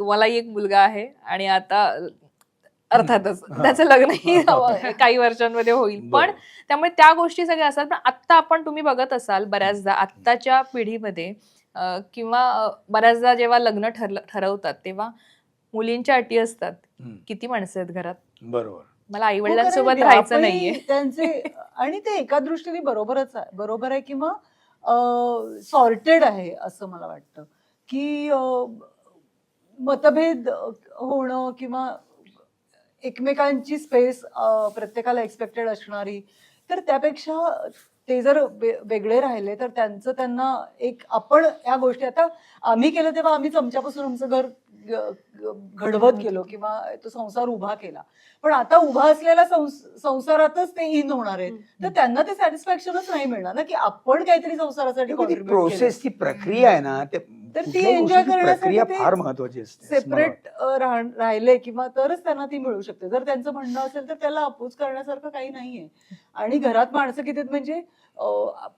तुम्हालाही एक मुलगा आहे आणि आता अर्थातच हा. त्याचं लग्नही काही वर्षांमध्ये होईल. पण. त्यामुळे त्या गोष्टी सगळ्या असतात. पण आत्ता आपण तुम्ही बघत असाल बऱ्याचदा आत्ताच्या पिढीमध्ये किंवा बऱ्याचदा जेव्हा लग्न ठरलं ठरवतात तेव्हा मुलींच्या अटी असतात. किती माणसं आहेत घरात? बरोबर. मला आई हो, वडिलांसोबत राहायचं व्यापही नाहीये. त्यांचे आणि ते एका दृष्टीने बरोबरच आहे. बरोबर आहे किंवा सॉर्टेड आहे असं मला वाटतं. की मतभेद होणं किंवा एकमेकांची स्पेस प्रत्येकाला एक्सपेक्टेड असणारी तर त्यापेक्षा ते जर वेगळे राहिले तर त्यांचं त्यांना एक आपण या गोष्टी आता आम्ही केलं तेव्हा आम्ही चमच्यापासून आमचं घर घडवत गेलो किंवा तो संसार उभा केला. पण आता उभा असलेल्या संस- संसारातच ते इन होणार आहेत. तर त्यांना ते सॅटिस्फॅक्शनच नाही मिळणार ना की आपण काहीतरी संसारासाठी. प्रोसेस ती प्रक्रिया आहे ना ते तर ती कुठल्याही गोष्टीची करण्यासाठी प्रक्रिया ते फार महत्वाची असते असं मला सेपरेट राहिले किंवा तरच त्यांना ती मिळू शकते. जर त्यांचं म्हणणं असेल तर त्याला अपोज करण्यासारखं काही नाहीये. आणि घरात माणसं किती आहेत म्हणजे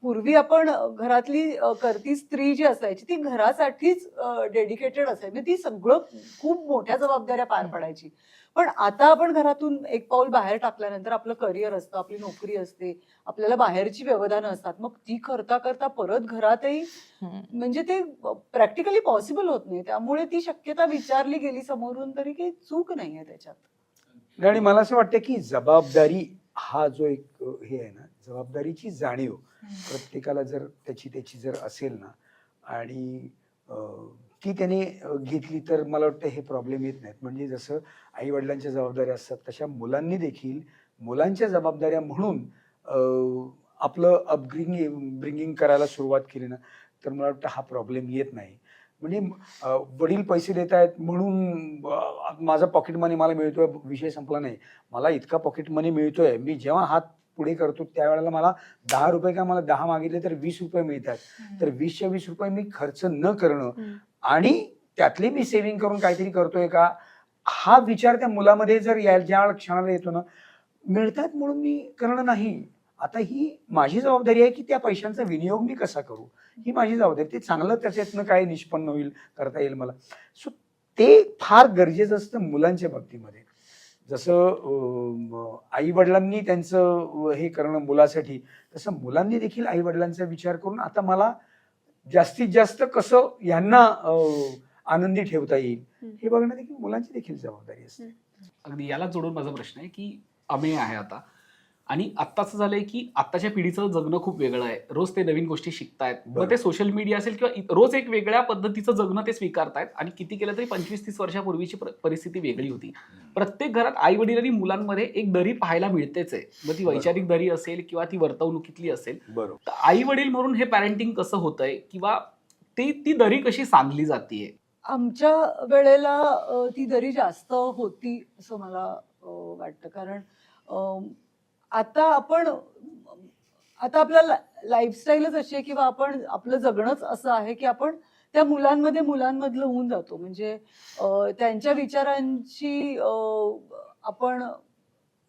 पूर्वी आपण घरातली करती स्त्री जी असायची ती घरासाठीच डेडिकेटेड असायची. म्हणजे ती सगळं खूप मोठ्या जबाबदाऱ्या पार पडायची. पण आता आपण घरातून एक पाऊल बाहेर टाकल्यानंतर आपलं करिअर असतं आपली नोकरी असते आपल्याला बाहेरची व्यवधानं असतात. मग ती करता करता परत घरातही. म्हणजे ते प्रॅक्टिकली पॉसिबल होत नाही. त्यामुळे ती शक्यता विचारली गेली समोरून तरी काही चूक नाहीये त्याच्यात. आणि मला असं वाटतं की जबाबदारी हा जो एक हे आहे ना जबाबदारीची जाणीव प्रत्येकाला जर त्याची त्याची जर असेल ना आणि ती त्याने घेतली तर मला वाटतं हे प्रॉब्लेम येत नाहीत. म्हणजे जसं आई वडिलांच्या जबाबदाऱ्या असतात तशा मुलांनी देखील मुलांच्या जबाबदाऱ्या म्हणून आपलं अपब्रिंगिंग ब्रिंगिंग करायला सुरुवात केली ना तर मला वाटतं हा प्रॉब्लेम येत नाही. म्हणजे वडील पैसे देत आहेत म्हणून माझा पॉकेट मनी मला मिळतोय विषय संपला नाही. मला इतका पॉकेट मनी मिळतोय. मी जेव्हा हात पुढे करतो त्यावेळेला मला दहा रुपये का मला दहा मागितले तर वीस रुपये मिळतात. तर वीसच्या वीस रुपये मी खर्च न करणं. आणि त्यातले मी सेव्हिंग करून काहीतरी करतोय का हा विचार त्या मुलामध्ये जर या ज्या क्षणाला येतो ना मिळतात म्हणून मी करणं नाही. आता ही माझी जबाबदारी आहे की त्या पैशांचा विनियोग मी कसा करू? ही माझी जबाबदारी. ते चांगलं त्याच्यातनं काय निष्पन्न होईल करता येईल मला. सो ते फार गरजेचं असतं मुलांच्या बाबतीमध्ये. जसं आई वडिलांनी त्यांचं हे करणं मुलासाठी तसं मुलांनी देखील आई वडिलांचा विचार करून आता मला जास्तीत जास्त कसं यांना आनंदी ठेवता येईल. हे बघणं देखील मुलांची देखील जबाबदारी असते. अगदी याला जोडून माझा प्रश्न आहे की अमेय आहे आता. आणि आत्ताचं झालंय की आत्ताच्या पिढीचं जगणं खूप वेगळं आहे. रोज ते नवीन गोष्टी शिकतायत. मग. ते सोशल मीडिया असेल किंवा रोज एक वेगळ्या पद्धतीचं जगणं ते स्वीकारतायत. आणि किती केलं तरी पंचवीस तीस वर्षापूर्वीची पर- परिस्थिती वेगळी होती. प्रत्येक घरात आई वडील आणि मुलांमध्ये एक दरी पाहायला मिळतेच आहे. मग ती वैचारिक दरी असेल किंवा ती वर्तवणुकीतली असेल बरोबर. तर आई वडील म्हणून हे पॅरेंटिंग कसं होतंय किंवा ती ती दरी कशी सांधली जातीये? आमच्या वेळेला ती दरी जास्त होती असं मला वाटतं. कारण आता आपण आता आपल्या लाईफस्टाईलच अशी आहे किंवा आपण आपलं जगणंच असं आहे की आपण त्या मुलांमध्ये मुलांमधलं होऊन जातो. म्हणजे त्यांच्या विचारांची आपण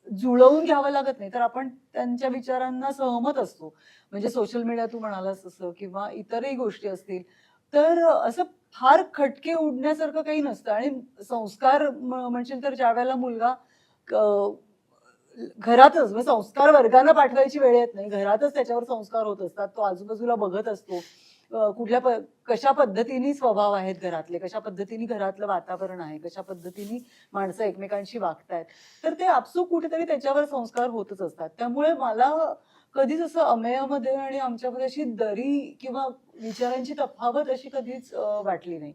जुळवून घ्यावं लागत नाही तर आपण त्यांच्या विचारांना सहमत असतो. म्हणजे सोशल मीडिया तू म्हणालास असं किंवा इतरही गोष्टी असतील तर असं फार खटके उडण्यासारखं काही नसतं. आणि संस्कार म्हणशील तर ज्या वेळेला मुलगा घरातच म्हणजे संस्कार वर्गांना पाठवायची वेळ येत नाही. घरातच त्याच्यावर संस्कार होत असतात. तो आजूबाजूला बघत असतो. कुठल्या प- कशा पद्धतीने स्वभाव आहेत घरातले? कशा पद्धतीने घरातलं वातावरण आहे? कशा पद्धतीने माणसं एकमेकांशी वागतायत? तर ते आपसूक कुठेतरी त्याच्यावर संस्कार होतच असतात. त्यामुळे मला कधीच असं अमेयामध्ये आणि आमच्यामध्ये अशी दरी किंवा विचारांची तफावत अशी कधीच वाटली नाही.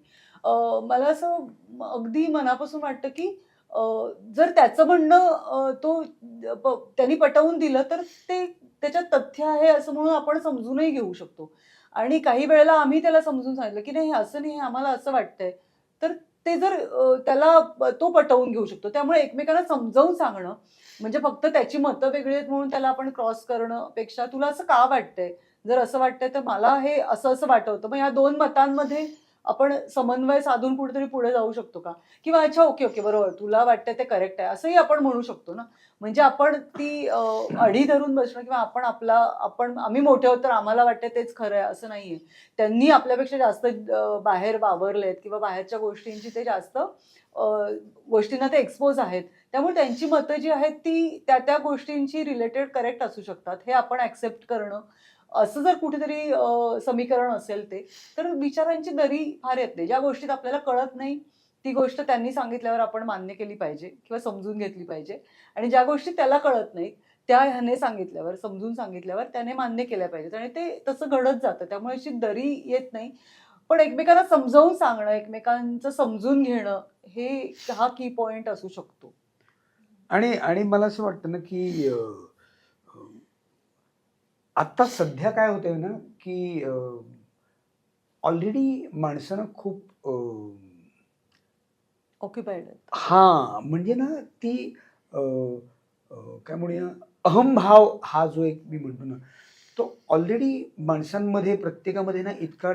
मला असं अगदी मनापासून वाटतं की जर त्याचं म्हणणं तो त्यांनी पटवून दिलं तर ते त्याच्यात तथ्य आहे असं म्हणून आपण समजूनही घेऊ शकतो. आणि काही वेळेला आम्ही त्याला समजून सांगितलं की नाही हे असं नाही हे आम्हाला असं वाटतंय. तर ते जर त्याला तो पटवून घेऊ शकतो. त्यामुळे एकमेकांना समजावून सांगणं म्हणजे फक्त त्याची मतं वेगळी आहेत म्हणून त्याला आपण क्रॉस करणं पेक्षा तुला असं का वाटतंय? जर असं वाटतंय तर मला हे असं असं वाटवतं मग ह्या दोन मतांमध्ये आपण समन्वय साधून कुठेतरी पुढे जाऊ शकतो का? किंवा अच्छा ओके ओके बरोबर तुला वाटतं ते करेक्ट आहे असंही आपण म्हणू शकतो ना? म्हणजे आपण ती अडी धरून बसणं किंवा आपण आपला आपण आम्ही मोठे आहोत तर आम्हाला वाटतं तेच खरं आहे असं नाहीये. त्यांनी आपल्यापेक्षा जास्त बाहेर वावरलेत किंवा बाहेरच्या गोष्टींची ते जास्त गोष्टींना ते एक्सपोज आहेत. त्यामुळे त्यांची मतं जी आहेत ती त्या त्या गोष्टींची रिलेटेड करेक्ट असू शकतात हे आपण ऍक्सेप्ट करणं असं जर कुठेतरी समीकरण असेल ते तर विचारांची दरी फार येते ज्या गोष्टीत आपल्याला कळत नाही ती गोष्ट त्यांनी सांगितल्यावर आपण मान्य केली पाहिजे किंवा समजून घेतली पाहिजे. आणि ज्या गोष्टी त्याला कळत नाहीत त्या ह्याने सांगितल्यावर समजून सांगितल्यावर त्याने मान्य केल्या पाहिजेत. आणि ते तसं घडत जातं त्यामुळे अशी दरी येत नाही. पण एकमेकांना समजावून सांगणं एकमेकांचं समजून घेणं हे हा की पॉइंट असू शकतो. आणि आणि मला असं वाटतं ना की आत्ता सध्या काय होतंय ना की ऑलरेडी माणसानं खूप ऑक्युपाईड हा म्हणजे ना ती काय म्हणूया अहमभाव हा जो एक मी म्हणतो ना तो ऑलरेडी माणसांमध्ये प्रत्येकामध्ये ना इतका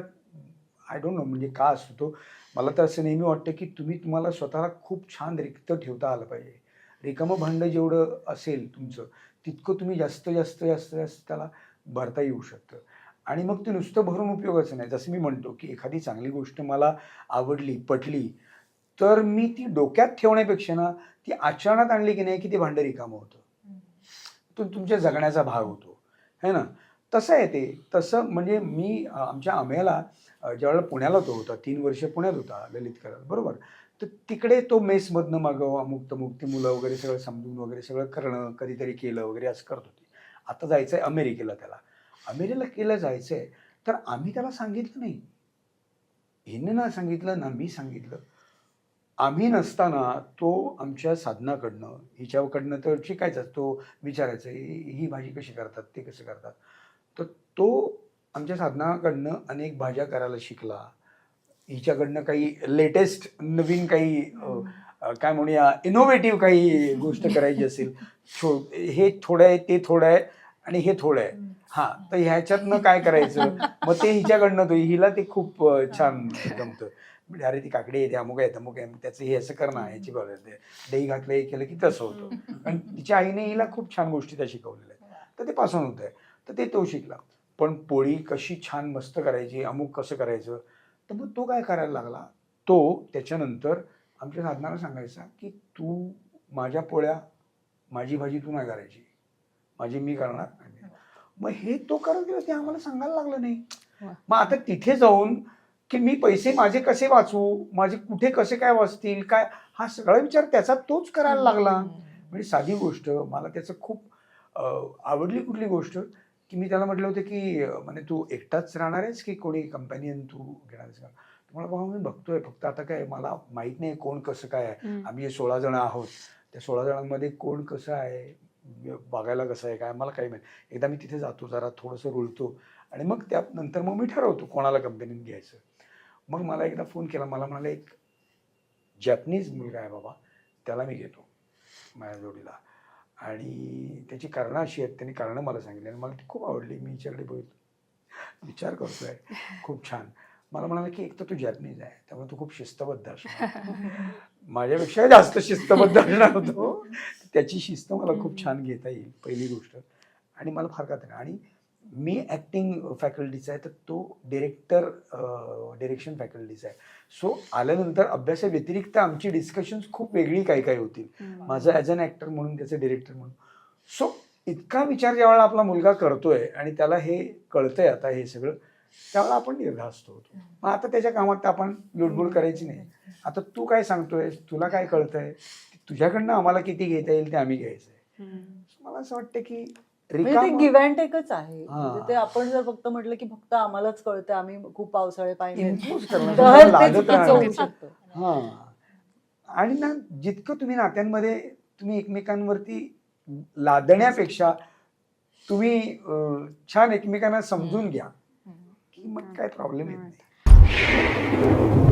आय डोंट नो म्हणजे का असतो तो. मला तर असं नेहमी वाटतं की तुम्ही तुम्हाला स्वतःला खूप छान रिक्त ठेवता आलं पाहिजे. रिकामं भांडं जेवढं असेल तुमचं तितकं तुम्ही जास्त जास्त जास्त जास्त त्याला भरता येऊ शकतं. आणि मग ते नुसतं भरून उपयोगाचं नाही. जसं मी म्हणतो की एखादी चांगली गोष्ट मला आवडली पटली तर मी ती डोक्यात ठेवण्यापेक्षा ना ती आचरणात आणली की नाही की ते भांडं रिकामं होतं. तो तुमच्या जगण्याचा भाग होतो. है ना? तसं आहे ते. तसं म्हणजे मी आमच्या आम्याला ज्यावेळेला पुण्याला तो होता तीन वर्ष पुण्यात होता ललित कराड बरोबर? तर तिकडे तो मेसमधनं मागं अमुक तमुक ती मुलं वगैरे सगळं समजून वगैरे सगळं करणं कधीतरी केलं वगैरे असं करत होती. आता जायचं आहे अमेरिकेला त्याला. अमेरिकेला जायचं आहे तर आम्ही त्याला सांगितलं नाही. हिने ना सांगितलं ना मी सांगितलं. आम्ही नसताना तो आमच्या साधनाकडनं हिच्याकडनं तर शिकायचाच तो विचारायचं ही ही भाजी कशी करतात ते कसं करतात? तर तो आमच्या साधनाकडनं अनेक भाज्या करायला शिकला. हिच्याकडनं काही लेटेस्ट नवीन काही काय म्हणूया इनोव्हेटिव्ह काही गोष्ट करायची असेल छो हे थोडं आहे ते थोडं आहे आणि हे थोडं आहे. हा तर ह्याच्यातनं काय करायचं? मग ते हिच्याकडनं तो हिला ते खूप छान जमतं. म्हणजे अरे ती काकडी येते अमुक आहे अमुक आहे त्याचं हे असं करणं ह्याची बरं दही घातलं हे केलं की तसं होतं. आणि तिच्या आईने हिला खूप छान गोष्टी त्या शिकवलेल्या आहेत. तर ते पासून होत आहे तर ते तो शिकला. पण पोळी कशी छान मस्त करायची अमुक कसं करायचं? तर मग तो काय करायला लागला? तो त्याच्यानंतर आमच्या साधनाला सांगायचा की तू माझ्या पोळ्या माझी भाजी तू नाही करायची. माझी मी करणार मग हे तो करत गेला ते आम्हाला सांगायला लागलं नाही. मग आता तिथे जाऊन की मी पैसे माझे कसे वाचवू माझे कुठे कसे काय वाचतील काय? हा सगळा विचार त्याचा तोच करायला लागला. म्हणजे साधी गोष्ट मला त्याचं खूप आवडली कुठली गोष्ट की मी त्याला म्हटलं होतं की म्हणजे तू एकटाच राहणार आहेस की कोणी कंपॅनियन तू घेणार आहेस? का तुम्हाला बाबा मी बघतोय. फक्त आता काय मला माहीत नाही कोण कसं काय आहे. आम्ही सोळा जण आहोत. त्या सोळा जणांमध्ये कोण कसं आहे? बघायला कसं आहे? काय? मला काही माहिती एकदा मी तिथे जातो जरा थोडंसं रुळतो. आणि मग त्यानंतर मग मी ठरवतो कोणाला कंपनीत घ्यायचं. मग मला एकदा फोन केला. मला म्हणाले एक जॅपनीज मुलगा आहे बाबा. त्याला मी घेतो माझ्या जोडीला. आणि त्याची कारणं अशी आहेत. त्यांनी कारणं मला सांगितली. आणि मला ती खूप आवडली. मी हिच्याकडे बघितलं. विचार करतोय. खूप छान. मला म्हणाला की एक तर तू जॅपनीज आहे त्यामुळे तू खूप शिस्तबद्ध असणार. माझ्यापेक्षा जास्त शिस्तबद्ध असणार होतो. त्याची शिस्त मला खूप छान घेता येईल पहिली गोष्ट. आणि मला फार आहे. आणि मी ॲक्टिंग फॅकल्टीचा आहे तर तो डिरेक्टर डिरेक्शन फॅकल्टीचा आहे. सो आल्यानंतर अभ्यासाव्यतिरिक्त आमची डिस्कशन्स खूप वेगळी काही काही होतील. माझं ॲज अन ॲक्टर म्हणून त्याचं डिरेक्टर म्हणून. सो इतका विचार ज्यावेळेला आपला मुलगा करतोय आणि त्याला हे कळतंय आता हे सगळं त्यावेळेला आपण निर्धास्त होतो. मग आता त्याच्या कामात आपण लुडबुड करायची नाही. आता तू काय सांगतोय? तुला काय कळतंय? तुझ्याकडनं आम्हाला किती घेता येईल ते आम्ही घ्यायचंय मला असं वाटतं की गिव्ह अँड टेकच आहे. म्हणजे ते आपण जर फक्त म्हटलं की फक्त आम्हालाच कळतं आम्ही खूप पावसाळे पाहिजे हा. आणि ना जितकं तुम्ही नात्यांमध्ये तुम्ही एकमेकांवरती लादण्यापेक्षा तुम्ही छान एकमेकांना समजून घ्या. की मग काय प्रॉब्लेम येत नाही.